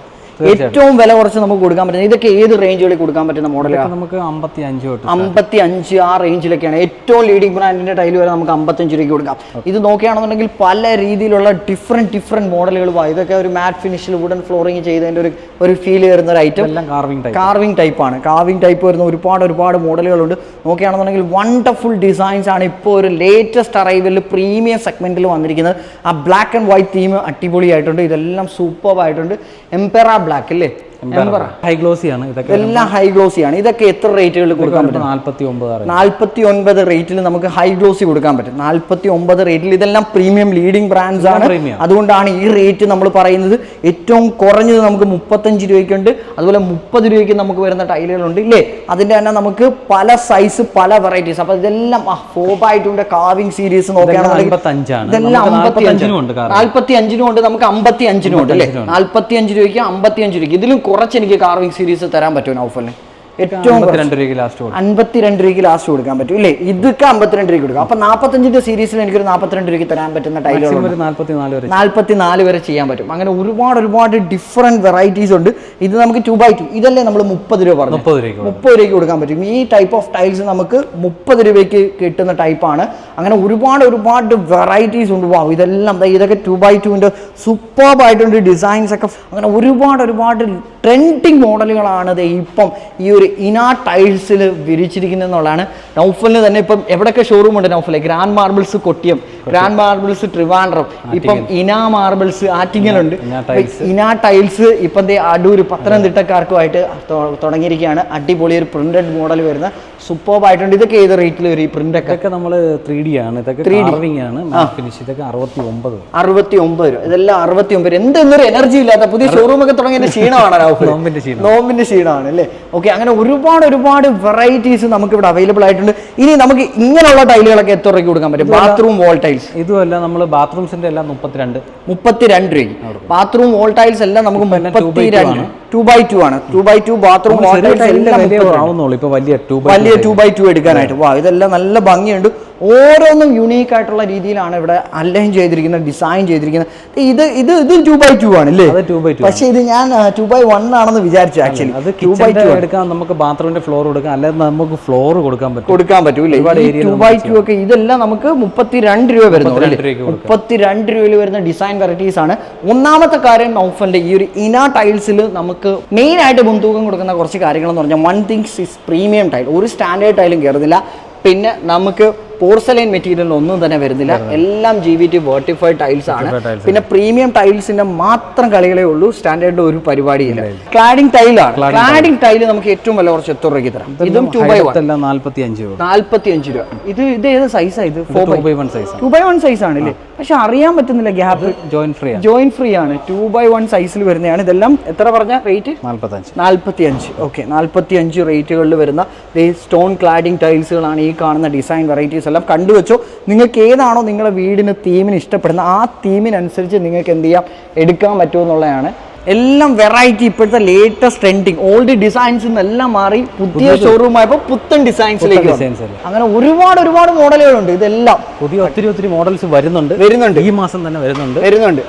Speaker 1: ഏറ്റവും വില കുറച്ച് നമുക്ക് കൊടുക്കാൻ പറ്റുന്നത് ഇതൊക്കെ ഏത് റേഞ്ചുകളിൽ കൊടുക്കാൻ പറ്റുന്ന മോഡലാണ്
Speaker 2: നമുക്ക് അമ്പത്തി അഞ്ച്
Speaker 1: അമ്പത്തി അഞ്ച് ആ റേഞ്ചിലൊക്കെയാണ് ഏറ്റവും ലീഡിംഗ് ബ്രാൻഡിന്റെ ടൈൽ വരെ നമുക്ക് അമ്പത്തഞ്ച് രൂപയ്ക്ക് കൊടുക്കാം. ഇത് നോക്കുകയാണെന്നുണ്ടെങ്കിൽ പല രീതിയിലുള്ള ഡിഫറെന്റ് ഡിഫറെന്റ് മോഡലുകൾ ഇതൊക്കെ ഒരു മാറ്റ് ഫിനിഷിൽ വുഡൻ ഫ്ലോറിംഗ് ചെയ്തതിന്റെ ഒരു ഒരു ഫീൽ വരുന്ന ഒരു ഐറ്റം
Speaker 2: കാർവിംഗ് ടൈപ്പ്
Speaker 1: ആണ്. ടൈപ്പാണ് കാർവിംഗ് ടൈപ്പ് വരുന്ന ഒരുപാട് ഒരുപാട് മോഡലുകളുണ്ട് നോക്കുകയാണെന്നുണ്ടെങ്കിൽ വണ്ടർഫുൾ ഡിസൈൻസ് ആണ് ഇപ്പോൾ ഒരു ലേറ്റസ്റ്റ് അറൈവലിൽ പ്രീമിയം സെഗ്മെന്റിൽ വന്നിരിക്കുന്നത്. ആ ബ്ലാക്ക് ആൻഡ് വൈറ്റ് തീം അടിപൊളിയായിട്ടുണ്ട്. ഇതെല്ലാം സൂപ്പർ ആയിട്ടുണ്ട്. എംപെറ ബ്ലാക്ക് അല്ലേ എംപെറ
Speaker 2: ഹൈ ഗ്ലോസി ആണ് ഇതൊക്കെ
Speaker 1: എല്ലാം ഹൈ ഗ്ലോസിയാണ് ആണ് ഇതൊക്കെ എത്ര റേറ്റുകളിൽ കൊടുക്കാൻ പറ്റും?
Speaker 2: നാല്പത്തി ഒമ്പത്
Speaker 1: നാൽപ്പത്തി ഒൻപത് റേറ്റിൽ നമുക്ക് ഹൈ ഗ്ലോസി കൊടുക്കാൻ പറ്റും. നാൽപ്പത്തി ഒമ്പത് റേറ്റിൽ ഇതെല്ലാം പ്രീമിയം ലീഡിംഗ് ബ്രാൻഡ്സ് ആണ്. അതുകൊണ്ടാണ് ഈ റേറ്റ് നമ്മൾ പറയുന്നത്. ഏറ്റവും കുറഞ്ഞത് നമുക്ക് മുപ്പത്തഞ്ച് രൂപയ്ക്കുണ്ട്. അതുപോലെ മുപ്പത് രൂപയ്ക്ക് നമുക്ക് വരുന്ന ടൈലുകളുണ്ട് ഇല്ലേ? അതിന്റെ തന്നെ നമുക്ക് പല സൈസ് പല വെറൈറ്റീസ് അപ്പൊ ഇതെല്ലാം ഫോബായിട്ടുണ്ട് കാവിംഗ് സീരീസ് നോക്കുകയാണെന്നുണ്ടെങ്കിൽ ഇതെല്ലാം അമ്പത്തി
Speaker 2: നാല്പത്തഞ്ചിനും ഉണ്ട്
Speaker 1: നാൽപ്പത്തി അഞ്ചിനും ഉണ്ട് നമുക്ക് അമ്പത്തി അഞ്ചിനും ഉണ്ട് അല്ലേ? നാൽപ്പത്തി അഞ്ച് രൂപയ്ക്ക് അമ്പത്തി അഞ്ച് രൂപയ്ക്ക്. ഇതിലും കുറച്ച് എനിക്ക് കാർവിംഗ് സീരീസ് തരാൻ പറ്റുമോ നൗഫലിന്? ഏറ്റവും
Speaker 2: അമ്പത്തിരണ്ട് രൂപയ്ക്ക് ലാസ്റ്റ് കൊടുക്കും.
Speaker 1: അൻപത്തിരണ്ട് രൂപയ്ക്ക് ലാസ്റ്റ് കൊടുക്കാൻ പറ്റും. ഇല്ലേ? ഇതൊക്കെ അമ്പത്തിരണ്ട് രൂപയ്ക്ക് കൊടുക്കും. അപ്പൊ നാൽപ്പത്തഞ്ചിന്റെ സീരീസിൽ എനിക്കൊരു നാൽപ്പത്തിരണ്ട് രൂപയ്ക്ക് തരാൻ പറ്റുന്ന ടൈലുകൾ
Speaker 2: മാക്സിമം ഒരു നാല്പത്തി നാല് വരെ
Speaker 1: ചെയ്യാൻ പറ്റും. അങ്ങനെ ഒരുപാട് ഒരുപാട് ഡിഫറെന്റ് വെറൈറ്റീസ് ഉണ്ട്. ഇത് നമുക്ക് ടു ബൈ ടു ഇതല്ലേ നമ്മൾ മുപ്പത് രൂപ പറഞ്ഞു
Speaker 2: മുപ്പത് രൂപയ്ക്ക്
Speaker 1: കൊടുക്കാൻ പറ്റും. ഈ ടൈപ്പ് ഓഫ് ടൈൽസ് നമുക്ക് മുപ്പത് രൂപയ്ക്ക് കിട്ടുന്ന ടൈപ്പാണ് അങ്ങനെ ഒരുപാട് ഒരുപാട് വെറൈറ്റീസ് ഉണ്ട്. വാ ഇതെല്ലാം ഇതൊക്കെ ടു ബൈ ടുവിന്റെ സൂപ്പർബ് ആയിട്ടുണ്ട് ഡിസൈൻസ് ഒക്കെ. അങ്ങനെ ഒരുപാട് ഒരുപാട് ട്രെൻഡിങ് മോഡലുകളാണ് ഇപ്പം ഈ ഒരു ഇനാ ടൈൽസിൽ വിരിച്ചിരിക്കുന്നത് എന്നുള്ളതാണ് നൗഫലിന് തന്നെ ഇപ്പം എവിടെയൊക്കെ ഷോറൂം ഉണ്ട് നൗഫലെ? Grand Marbles Kottiyam. Grand Marbles Trivandrum ഇപ്പം ഇനാ മാർബിൾസ് ആറ്റിങ്ങലുണ്ട് ഉണ്ട്. ഇനാ ടൈൽസ് ഇപ്പം അടൂർ പത്തനംതിട്ടക്കാർക്കുമായിട്ട് തുടങ്ങിയിരിക്കുകയാണ്. അടിപൊളി ഒരു പ്രിന്റഡ് മോഡൽ വരുന്ന സൂപ്പർബ് ആയിട്ടുണ്ട്. ഇതൊക്കെ ഏത് റേറ്റിൽ വരും ഈ പ്രിന്റ് ഒക്കെ
Speaker 2: നമ്മൾ ത്രീ ഡി ആണ്. ഇതൊക്കെ ഡി ആണ്. ഫിനിഷ് ഇതൊക്കെ അറുപത്തി ഒമ്പത്
Speaker 1: അറുപത്തി ഒമ്പത് രൂപ ഇതെല്ലാം അറുപത്തി ഒമ്പത് രൂപ എന്തെന്നൊരു എനർജി ഇല്ലാത്ത പുതിയ ഷോറൂം ഒക്കെ തുടങ്ങിയ ക്ഷീണമാണ്.
Speaker 2: നോമ്പിന്റെ ക്ഷീണം.
Speaker 1: നോമ്പിന്റെ ക്ഷീണമാണ് അല്ലേ? ഓക്കെ അങ്ങനെ ഒരുപാട് ഒരുപാട് വെറൈറ്റീസ് നമുക്ക് ഇവിടെ അവൈലബിൾ ആയിട്ടുണ്ട്. ഇനി നമുക്ക് ഇങ്ങനെയുള്ള ടൈലുകളൊക്കെ എത്ര രൂപയ്ക്ക് കൊടുക്കാൻ പറ്റും? ബാത്റൂം വോൾ ടൈൽസ്
Speaker 2: ഇതുമല്ല നമ്മൾ ബാത്റൂംസിന്റെ എല്ലാം മുപ്പത്തിരണ്ട്.
Speaker 1: മുപ്പത്തിരണ്ട് രൂപ ബാത്റൂം വോൾ ടൈൽസ് എല്ലാം നമുക്ക് മുപ്പത്തിരണ്ട്. ടു ബൈ ടു ആണ്. Two by two bathroom wall
Speaker 2: ചെറിയ
Speaker 1: ടൈൽസ്
Speaker 2: ടൈലിന്റെ
Speaker 1: എല്ലാം
Speaker 2: വിലയെ
Speaker 1: 32.
Speaker 2: ആവുന്നുള്ളൂ. ഇപ്പൊ വലിയ ടൂ
Speaker 1: വലിയ ടു ബൈ ടു എടുക്കാനായിട്ട്. വാ ഇതെല്ലാം നല്ല ഭംഗിയുണ്ട്. ഓരോന്നും യുണീക്ക് ആയിട്ടുള്ള രീതിയിലാണ് ഇവിടെ അലൈൻ ചെയ്തിരിക്കുന്നത് ഡിസൈൻ ചെയ്തിരിക്കുന്നത്. ഇത് ഇത് ഇത് ടു ബൈ ടു ആണ് അല്ലേ? പക്ഷേ ഇത് ഞാൻ ടു ബൈ വൺ ആണെന്ന് വിചാരിച്ചു ആക്ച്വലി
Speaker 2: അത്
Speaker 1: ടു ബൈ ടു
Speaker 2: എടുക്കാം നമുക്ക് ബാത്റൂമിന്റെ ഫ്ലോർ കൊടുക്കാം. അല്ലെങ്കിൽ നമുക്ക് ഫ്ലോർ കൊടുക്കാൻ പറ്റും.
Speaker 1: കൊടുക്കാൻ പറ്റൂലേ ടു ബൈ ടു ഒക്കെ ഇതെല്ലാം നമുക്ക് മുപ്പത്തിരണ്ട് രൂപ വരുന്നു
Speaker 2: മുപ്പത്തിരണ്ട്
Speaker 1: രൂപയിൽ വരുന്ന ഡിസൈൻ വെറൈറ്റീസ് ആണ്. ഒന്നാമത്തെ കാര്യം നൗഫന്റെ ഈ ഒരു ഇന ടൈൽസിൽ നമുക്ക് മെയിൻ ആയിട്ട് മുൻതൂക്കം കൊടുക്കുന്ന കുറച്ച് കാര്യങ്ങൾ എന്ന് പറഞ്ഞാൽ one things is premium tile ഒരു സ്റ്റാൻഡേർഡ് ടൈലും കയറുന്നില്ല പിന്നെ നമുക്ക് പോർസലൈൻ മെറ്റീരിയൽ ഒന്നും തന്നെ വരുന്നില്ല. എല്ലാം G V T vitrified tiles ആണ്. പിന്നെ പ്രീമിയം ടൈൽസിന്റെ മാത്രം കളികളേ ഉള്ളൂ. സ്റ്റാൻഡേർഡ് ഒരു പരിപാടിയില്ല. ക്ലാഡിംഗ് ടൈലാണ് ക്ലാഡിംഗ് ടൈൽ നമുക്ക് ഏറ്റവും വില കുറച്ച് എത്ര രൂപയ്ക്ക് തരാം? ഇതും ടു ബൈ വൺ
Speaker 2: നാല്പത്തി അഞ്ച് രൂപ.
Speaker 1: ഇത് ഇത് ഏത് സൈസാണ് ഇത്? Four
Speaker 2: by one size
Speaker 1: two by one size ആണ് അല്ലേ? പക്ഷെ അറിയാൻ പറ്റുന്നില്ല ഗ്യാപ്പ്
Speaker 2: ജോയിൻ ഫ്രീ ആണ്.
Speaker 1: ജോയിൻ ഫ്രീ ആണ്. ടു ബൈ വൺ സൈസിൽ വരുന്നതാണ്. ഇതെല്ലാം എത്ര പറഞ്ഞ റേറ്റ് നാൽപ്പത്തി അഞ്ച് ഓക്കെ നാൽപ്പത്തി അഞ്ച് റേറ്റുകളിൽ വരുന്ന സ്റ്റോൺ ക്ലാഡിംഗ് ടൈൽസുകളാണ് ഈ കാണുന്ന ഡിസൈൻ വെറൈറ്റീസ് എല്ലാം കണ്ടുവച്ചു നിങ്ങൾക്ക് ഏതാണോ നിങ്ങളുടെ വീടിന് തീമിന് ഇഷ്ടപ്പെടുന്ന ആ തീമിനനുസരിച്ച് നിങ്ങൾക്ക് എന്ത് ചെയ്യാം? എടുക്കാൻ പറ്റുമെന്നുള്ളതാണ് എല്ലാം വെറൈറ്റി ഇപ്പോഴത്തെ ലേറ്റസ്റ്റ് ട്രെൻഡിങ് ഓൾഡ് ഡിസൈൻസ് എല്ലാം മാറി പുതിയ ഷോറൂം ആയപ്പോൾ പുത്തൻ ഡിസൈൻസിലേക്ക്
Speaker 2: ഡിസൈൻസ്
Speaker 1: അങ്ങനെ ഒരുപാട് ഒരുപാട് മോഡലുകളുണ്ട് ഇതെല്ലാം.
Speaker 2: പുതിയ ഒത്തിരി ഒത്തിരി മോഡൽസ് വരുന്നുണ്ട്.
Speaker 1: വരുന്നുണ്ട്.
Speaker 2: ഈ മാസം തന്നെ വരുന്നുണ്ട്.
Speaker 1: വരുന്നുണ്ട്.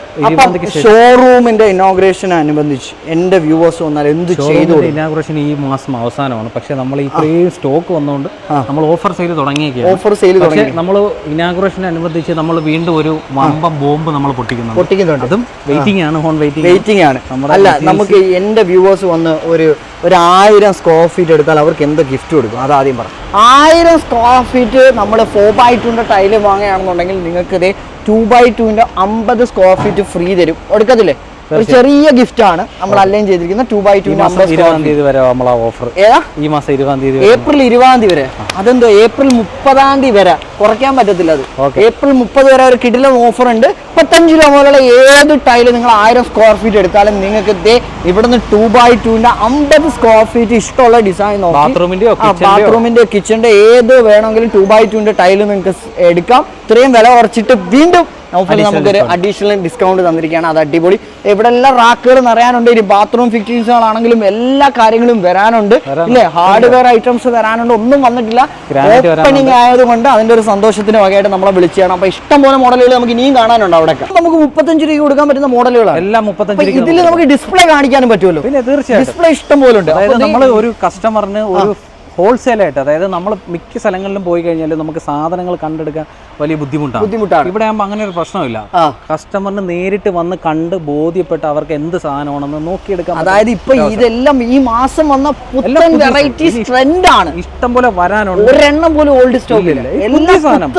Speaker 1: ഷോറൂമിന്റെ ഇനോഗ്രേഷൻ അനുബന്ധിച്ച് എന്റെ വ്യൂവേഴ്സ് വന്നാൽ എന്ത് ചെയ്തു
Speaker 2: ഇനോഗ്രേഷൻ ഈ മാസം അവസാനമാണ്. പക്ഷെ നമ്മൾ ഇത്രയും സ്റ്റോക്ക് വന്നുകൊണ്ട് നമ്മൾ ഓഫർ സെയിൽ തുടങ്ങിയ
Speaker 1: ഓഫർ സെയിൽ
Speaker 2: തുടങ്ങി. നമ്മൾ ഇനാഗുറേഷൻ അനുബന്ധിച്ച് നമ്മൾ വീണ്ടും ഒരു വമ്പം ബോംബ് നമ്മൾ പൊട്ടിക്കുന്നുണ്ട്.
Speaker 1: പൊട്ടിക്കുന്നുണ്ട്.
Speaker 2: അതും വെയിറ്റിംഗ് ആണ് ഹോൺ വെയിറ്റിംഗ്
Speaker 1: വെയിറ്റിംഗ് ആണ്. അല്ല നമുക്ക് എന്റെ വ്യൂവേഴ്സ് വന്ന് ഒരു ഒരു ആയിരം സ്ക്വയർ ഫീറ്റ് എടുത്താൽ അവർക്ക് എന്ത് ഗിഫ്റ്റ് കൊടുക്കും? അത് ആദ്യം പറ. ആയിരം സ്ക്വയർ ഫീറ്റ് നമ്മൾ ഫോർ ബൈ ടുന്റെ ടൈൽ വാങ്ങുകയാണെന്നുണ്ടെങ്കിൽ നിങ്ങൾക്ക് ഇതേ ടു ബൈ ടുവിന്റെ അമ്പത് സ്ക്വയർ ഫീറ്റ് ഫ്രീ തരും. എടുക്കത്തില്ലേ? ഒരു ചെറിയ ഗിഫ്റ്റ് ആണ് നമ്മൾ അലൈൻ ചെയ്തിരിക്കുന്ന ടു ബൈ ടു
Speaker 2: ഇരുപതാം തീയതി വരെ നമ്മളാ ഓഫർ ഈ മാസം ഇരുപതാം തീയതി
Speaker 1: ഏപ്രിൽ ഇരുപതാം തീയതി വരെ. അതെന്തോ ഏപ്രിൽ മുപ്പതാം തീയതി വരെ. കുറയ്ക്കാൻ പറ്റത്തില്ല അത്. ഏപ്രിൽ മുപ്പത് വരെ ഒരു കിടിലം ഓഫർ ഉണ്ട്. മുപ്പത്തഞ്ച് രൂപ മുതലുള്ള ഏത് ടൈൽ നിങ്ങൾ ആയിരം സ്ക്വയർ ഫീറ്റ് എടുത്താലും നിങ്ങൾക്ക് ഇവിടുന്ന് ടു ബൈ ടുവിന്റെ അമ്പത് സ്ക്വയർ ഫീറ്റ് ഇഷ്ടമുള്ള ഡിസൈൻ
Speaker 2: കിച്ചന്റെയോ
Speaker 1: ബാത്റൂമിന്റെ കിച്ചന്റെ ഏത് വേണമെങ്കിലും ടു ബൈ ടുവിന്റെ ടൈൽ നിങ്ങൾക്ക് എടുക്കാം. ഇത്രയും വില കുറച്ചിട്ട് വീണ്ടും നൗഫൽ നമുക്കൊരു അഡീഷണൽ ഡിസ്കൗണ്ട് തന്നിരിക്കുകയാണ്. അത് അടിപൊളി. ഇവിടെ എല്ലാം റാക്കുകൾ നിറയാനുണ്ട് ഇനി ബാത്റൂം ഫിറ്റിംഗ്സുകളാണെങ്കിലും എല്ലാ കാര്യങ്ങളും വരാനുണ്ട്. ഇല്ലേ? ഹാർഡ്വെയർ ഐറ്റംസ് വരാനുണ്ട്. ഒന്നും വന്നിട്ടില്ല. ഓപ്പണിംഗ് ആയതുകൊണ്ട് അതിന്റെ ഒരു സന്തോഷത്തിന് വകയായിട്ട് നമ്മളെ വിളിച്ചാണ് അപ്പൊ ഇഷ്ടം പോലെ മോഡലുകൾ നമുക്ക് ഇനിയും കാണാനുണ്ട് അവിടെ നമുക്ക് മുപ്പത്തഞ്ച് രൂപ കൊടുക്കാൻ പറ്റുന്ന മോഡലുകളാണ്
Speaker 2: എല്ലാം മുപ്പത്തഞ്ച്
Speaker 1: ഇതിൽ നമുക്ക് ഡിസ്പ്ലേ കാണിക്കാനും പറ്റുമല്ലോ.
Speaker 2: പിന്നെ തീർച്ചയായിട്ടും.
Speaker 1: ഡിസ്പ്ലേ ഇഷ്ടം പോലെ ഉണ്ട്.
Speaker 2: നമ്മൾ ഒരു കസ്റ്റമറിന് ഒരു ഹോൾസെയിൽ ആയിട്ട് അതായത് നമ്മൾ മിക്ക സ്ഥലങ്ങളിലും പോയി കഴിഞ്ഞാൽ നമുക്ക് സാധനങ്ങൾ കണ്ടെടുക്കാൻ വലിയ ബുദ്ധിമുട്ടാണ്.
Speaker 1: ബുദ്ധിമുട്ടാണ്.
Speaker 2: ഇവിടെ ആകുമ്പോൾ അങ്ങനെ ഒരു പ്രശ്നമില്ല കസ്റ്റമറിന് നേരിട്ട് വന്ന് കണ്ട് ബോധ്യപ്പെട്ട് അവർക്ക് എന്ത് സാധനമാണെന്ന് നോക്കിയെടുക്കാൻ പറ്റും.
Speaker 1: അതായത് ഇപ്പൊ ഇതെല്ലാം ഈ മാസം വന്ന പുത്തൻ വെറൈറ്റീസ് ട്രെൻഡ് ആണ്.
Speaker 2: ഇഷ്ടം പോലെ വരാനുണ്ട്.
Speaker 1: ഒരെണ്ണം പോലും ഓൾഡ് സ്റ്റോക്ക് ഇല്ല. എല്ലാം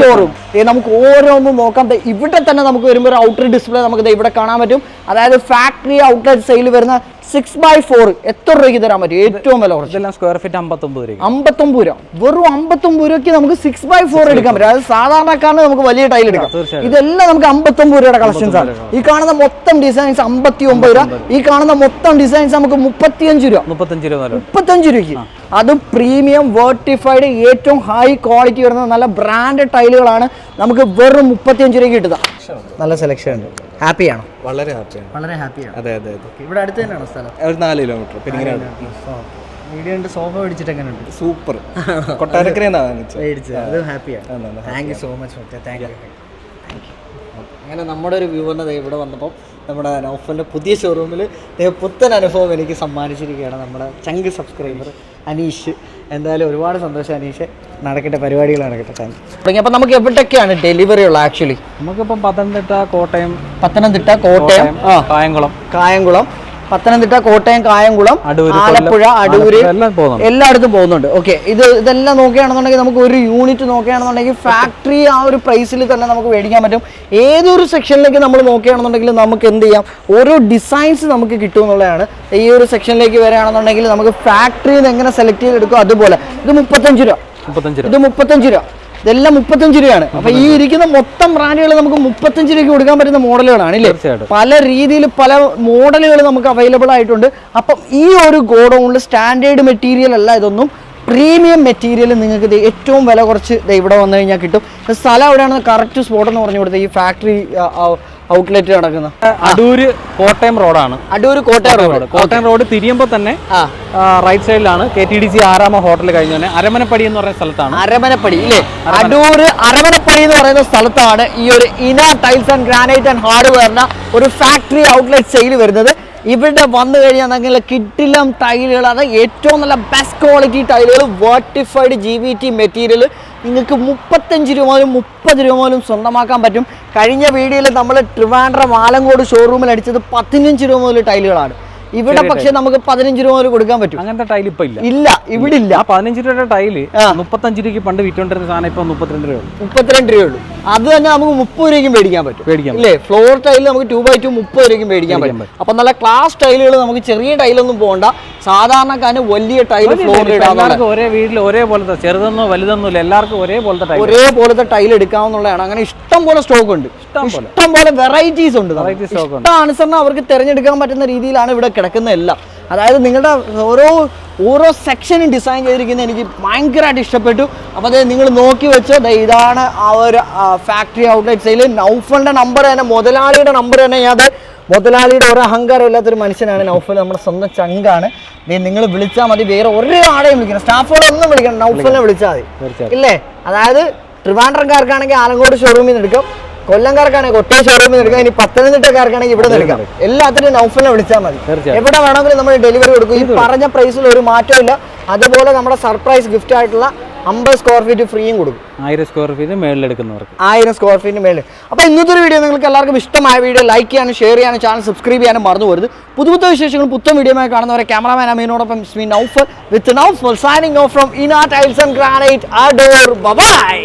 Speaker 1: ഷോറൂം നമുക്ക് ഓരോന്നും നോക്കാം. ഇവിടെ തന്നെ നമുക്ക് വരുമ്പോൾ ഒരു ഔട്ടർ ഡിസ്പ്ലേ നമുക്ക് ഇവിടെ കാണാൻ പറ്റും. അതായത് ഫാക്ടറി ഔട്ട്ലെറ്റ് സെയിൽ വരുന്ന സിക്സ് ബൈ ഫോർ എത്ര രൂപയ്ക്ക് തരാൻ പറ്റും? ഏറ്റവും വില കുറച്ച്.
Speaker 2: ഇതെല്ലാം സ്ക്വയർ ഫീറ്റ് അമ്പത്തൊമ്പത് രൂപ
Speaker 1: അമ്പത്തൊമ്പത് രൂപ. വെറും അമ്പത്തൊമ്പത് രൂപയ്ക്ക് നമുക്ക് സിക്സ് ബൈ ഫോർ എടുക്കാൻ പറ്റും. അതായത് സാധാരണക്കാരന് നമുക്ക് വലിയ ടൈൽ എടുക്കാം. ഇതെല്ലാം നമുക്ക് അമ്പത്തൊമ്പത് രൂപയുടെ കളക്ഷൻസ് ആണ്. ഈ കാണുന്ന മൊത്തം ഡിസൈൻസ് അമ്പത്തി ഒമ്പത് രൂപ ഈ കാണുന്ന മൊത്തം ഡിസൈൻസ് നമുക്ക് മുപ്പത്തിയഞ്ച് രൂപ.
Speaker 2: മുപ്പത്തഞ്ച് രൂപ
Speaker 1: മുപ്പത്തഞ്ച് രൂപയ്ക്ക്. അതും പ്രീമിയം വേർട്ടിഫൈഡ് ഏറ്റവും ഹൈ ക്വാളിറ്റി വരുന്ന നല്ല ബ്രാൻഡ് ടൈലുകളാണ് നമുക്ക് വെറും മുപ്പത്തിയഞ്ച് രൂപയ്ക്ക് കിട്ടുക. നല്ല സെലക്ഷൻ ഉണ്ട്. ഹാപ്പിയാണോ
Speaker 3: വളരെ ഹാപ്പിയാണ്
Speaker 1: വളരെ ഹാപ്പിയാണ്
Speaker 3: അതെ അതെ അതെ.
Speaker 1: ഇവിടെ അടുത്ത് തന്നെയാണോ സ്ഥലം?
Speaker 3: ഒരു നാല് കിലോമീറ്റർ പിന്നെ വീഡിയോ ഉണ്ട് സോഫ മേടിച്ചിട്ട് എങ്ങനെ ഉണ്ട്
Speaker 4: സൂപ്പർ. കൊട്ടാരക്കരയെന്നാ
Speaker 3: മേടിച്ചത്. അത് ഹാപ്പിയാണ് thank you so much thank you
Speaker 1: അങ്ങനെ നമ്മുടെ ഒരു വ്യൂ ദേ ഇവിടെ വന്നപ്പോൾ നമ്മുടെ നൗഫലിന്റെ പുതിയ ഷോറൂമിൽ പുത്തൻ അനുഭവം എനിക്ക് സമ്മാനിച്ചിരിക്കുകയാണ് നമ്മുടെ ചങ്ക് സബ്സ്ക്രൈബർ അനീഷ്. എന്തായാലും ഒരുപാട് സന്തോഷം അനീഷ്. നടക്കട്ടെ പരിപാടികൾ നടക്കട്ടെ. താങ്ക് യു അപ്പോൾ നമുക്ക് എവിടെയൊക്കെയാണ് ഡെലിവറി ഉള്ളത് ആക്ച്വലി
Speaker 2: നമുക്കിപ്പം പത്തനംതിട്ട കോട്ടയം
Speaker 1: പത്തനംതിട്ട കോട്ടയം ആ.
Speaker 2: കായംകുളം.
Speaker 1: കായംകുളം. പത്തനംതിട്ട കോട്ടയം കായംകുളം ആലപ്പുഴ അടൂര്. എല്ലായിടത്തും പോകുന്നുണ്ട്. ഓക്കെ ഇത് ഇതെല്ലാം നോക്കുകയാണെന്നുണ്ടെങ്കിൽ നമുക്ക് ഒരു യൂണിറ്റ് നോക്കുകയാണെന്നുണ്ടെങ്കിൽ ഫാക്ടറി ആ ഒരു പ്രൈസിൽ തന്നെ നമുക്ക് മേടിക്കാൻ പറ്റും. ഏതൊരു സെക്ഷനിലേക്ക് നമ്മൾ നോക്കുകയാണെന്നുണ്ടെങ്കിൽ നമുക്ക് എന്ത് ചെയ്യാം? ഓരോ ഡിസൈൻസ് നമുക്ക് കിട്ടും എന്നുള്ളതാണ് ഈ ഒരു സെക്ഷനിലേക്ക് വരികയാണെന്നുണ്ടെങ്കിൽ നമുക്ക് ഫാക്ടറിയിൽ നിന്ന് എങ്ങനെ സെലക്ട് ചെയ്തെടുക്കും? അതുപോലെ. ഇത് മുപ്പത്തഞ്ച് രൂപ. ഇത് മുപ്പത്തഞ്ച് രൂപ. ഇതെല്ലാം മുപ്പത്തഞ്ച് രൂപയാണ്. അപ്പൊ ഈ ഇരിക്കുന്ന മൊത്തം ബ്രാൻഡുകൾ നമുക്ക് മുപ്പത്തഞ്ച് രൂപയ്ക്ക് കൊടുക്കാൻ പറ്റുന്ന മോഡലുകളാണ് ഇല്ലേ പല രീതിയിൽ പല മോഡലുകൾ നമുക്ക് അവൈലബിൾ ആയിട്ടുണ്ട്. അപ്പം ഈ ഒരു ഗോഡൗണിൽ സ്റ്റാൻഡേർഡ് മെറ്റീരിയൽ അല്ല ഇതൊന്നും. പ്രീമിയം മെറ്റീരിയൽ നിങ്ങൾക്ക് ഇത് ഏറ്റവും വില കുറച്ച് ഇവിടെ വന്നു കഴിഞ്ഞാൽ കിട്ടും. സ്ഥലം എവിടെയാണ് കറക്റ്റ് സ്പോട്ട് എന്ന് പറഞ്ഞു കൊടുത്തത് ഈ ഫാക്ടറി ഔട്ട്ലെറ്റ് നടക്കുന്ന.
Speaker 2: അടൂര് കോട്ടയം റോഡാണ്.
Speaker 1: അടൂർ കോട്ടയം റോഡ്.
Speaker 2: കോട്ടയം റോഡ് തിരിയുമ്പോൾ തന്നെ റൈറ്റ് സൈഡിലാണ് കെ ടി ഡി സി ആറാമ ഹോട്ടൽ കഴിഞ്ഞ തന്നെ അരമനപ്പടി എന്ന് പറയുന്ന സ്ഥലത്താണ്.
Speaker 1: അരമനപ്പടി ഇല്ലേ? അടൂര് അരമനപ്പടി എന്ന് പറയുന്ന സ്ഥലത്താണ് ഈ ഒരു Ina tiles and granite and ഹാർഡ്വെയറിന് ഒരു ഫാക്ടറി ഔട്ട്ലെറ്റ് സെയിൽ വരുന്നത്. ഇവിടെ വന്നു കഴിഞ്ഞാൽ നല്ല കിട്ടിലം ടൈലുകൾ അതായത് ഏറ്റവും നല്ല ബെസ്റ്റ് ക്വാളിറ്റി ടൈലുകൾ vitrified G V T material നിങ്ങൾക്ക് മുപ്പത്തഞ്ച് രൂപ മുതലും മുപ്പത് രൂപ മുതലും സ്വന്തമാക്കാൻ പറ്റും. കഴിഞ്ഞ വീഡിയോയിൽ നമ്മൾ ട്രിവാൻഡ്രം ആലങ്കോട് ഷോറൂമിൽ അടിച്ചത് പതിനഞ്ച് രൂപ മുതൽ ടൈലുകളാണ്. ഇവിടെ പക്ഷെ നമുക്ക് പതിനഞ്ച് രൂപ മുതൽ കൊടുക്കാൻ പറ്റും.
Speaker 2: അങ്ങനത്തെ ടൈൽ ഇപ്പൊ ഇല്ല.
Speaker 1: ഇല്ല ഇവിടെ ഇല്ല.
Speaker 2: പതിനഞ്ച് രൂപയുടെ
Speaker 1: ടൈൽ
Speaker 2: മുപ്പത്തഞ്ച് രൂപയ്ക്ക് പണ്ട് വിറ്റോണ്ടിരുന്ന സാധനം ഇപ്പൊ മുപ്പത്തിരണ്ട് രൂപ
Speaker 1: മുപ്പത്തിരണ്ട് രൂപയുള്ളൂ അത് തന്നെ നമുക്ക് മുപ്പത് രൂപയ്ക്കും മേടിക്കാൻ പറ്റും.
Speaker 2: മേടിക്കാം
Speaker 1: അല്ലേ ഫ്ലോർ ടൈൽ നമുക്ക് ടു ബൈ ടു മുപ്പത് രൂപയ്ക്കും മേടിക്കാൻ പറ്റും. അപ്പൊ നല്ല ക്ലാസ് ടൈലുകൾ നമുക്ക് ചെറിയ ടൈലൊന്നും പോകണ്ട സാധാരണക്കാരന് വലിയ ടൈൽ ഫ്ലോറിൽ ഒരേ
Speaker 2: എല്ലാവർക്കും ഒരേ വീട്ടിൽ ഒരേപോലത്തെ ചെറുതെന്നോ വലുതെന്നോ ഇല്ല എല്ലാവർക്കും ഒരേപോലത്തെ ടൈൽ
Speaker 1: ഒരേപോലത്തെ ടൈൽ എടുക്കാവുന്നതാണ് അങ്ങനെ ഇഷ്ടം പോലെ സ്റ്റോക്ക് ഉണ്ട്.
Speaker 2: ഇഷ്ടം പോലെ.
Speaker 1: വെറൈറ്റീസ് ഉണ്ട്.
Speaker 2: Stock
Speaker 1: അവർക്ക് തിരഞ്ഞെടുക്കാൻ പറ്റുന്ന രീതിയിലാണ് ഇവിടെ കിടക്കുന്ന എല്ലാം. അതായത് നിങ്ങളുടെ ഓരോ ഓരോ സെക്ഷനും ഡിസൈൻ ചെയ്തിരിക്കുന്നത് എനിക്ക് ഭയങ്കരമായിട്ട് ഇഷ്ടപ്പെട്ടു. അപ്പോൾ അത് നിങ്ങൾ നോക്കി വെച്ച് ദേ ഇതാണ് ആ ഒരു ഫാക്ടറി ഔട്ട്ലെറ്റ് സെയിൽ നൗഫലിന്റെ നമ്പർ തന്നെ മുതലാളിയുടെ നമ്പർ തന്നെ ഞാൻ അത് മുതലാളിയുടെ ഒരു അഹങ്കാരം ഇല്ലാത്തൊരു മനുഷ്യനാണ് നൗഫൽ നമ്മുടെ സ്വന്തം ചങ്കാണ്. നിങ്ങൾ വിളിച്ചാൽ മതി വേറെ ഒരാളെയും വിളിക്കണം സ്റ്റാഫുകളൊന്നും വിളിക്കണം നൗഫലിനെ വിളിച്ചാൽ മതി. ഇല്ലേ? അതായത് ട്രിവാൻഡ്രംകാർക്കാണെങ്കിൽ ആലങ്കോട് ഷോറൂമിൽ നിന്ന് എടുക്കാം. കൊല്ലംകാർക്കാണെങ്കിൽ കൊട്ടയ ഷോറൂമിൽ നിന്ന് എടുക്കാം ഇനി പത്തനംതിട്ടക്കാർക്കാണെങ്കിൽ ഇവിടെ നിന്ന് എടുക്കാം. എല്ലാത്തിനും നൗഫലിനെ വിളിച്ചാൽ മതി. എവിടെ വേണമെങ്കിലും നമ്മൾ ഡെലിവറി കൊടുക്കും. ഈ പറഞ്ഞ പ്രൈസിൽ ഒരു മാറ്റവും ഇല്ല. അതുപോലെ നമ്മുടെ സർപ്രൈസ് ഗിഫ്റ്റ് ആയിട്ടുള്ള അമ്പത് സ്ക്വയർ ഫീറ്റ് ഫ്രീയും കൊടുക്കും.
Speaker 2: ആയിരം സ്ക്വയർ ഫീറ്റ് മേളിൽ എടുക്കുന്നവർക്ക്
Speaker 1: ആയിരം സ്ക്വയർ ഫീറ്റിന് മേളിൽ. അപ്പോൾ ഇന്നത്തെ ഒരു വീഡിയോ നിങ്ങൾക്ക് എല്ലാവർക്കും ഇഷ്ടമായ വീഡിയോ ലൈക്ക് ചെയ്യാനും ഷെയർ ചെയ്യാനും ചാനൽ സബ്സ്ക്രൈബ് ചെയ്യാനും മറന്നു പോരുത്. പുതു പുത്ത വിശേഷങ്ങൾ പുത്തൻ വീഡിയോമായി കാണുന്നവരെ ക്യാമറാമാൻ അമീനോടൊപ്പം സ്മീൻ Naufar with Naufar signing off from Ina tiles and granite ആ ഡോർ ബൈ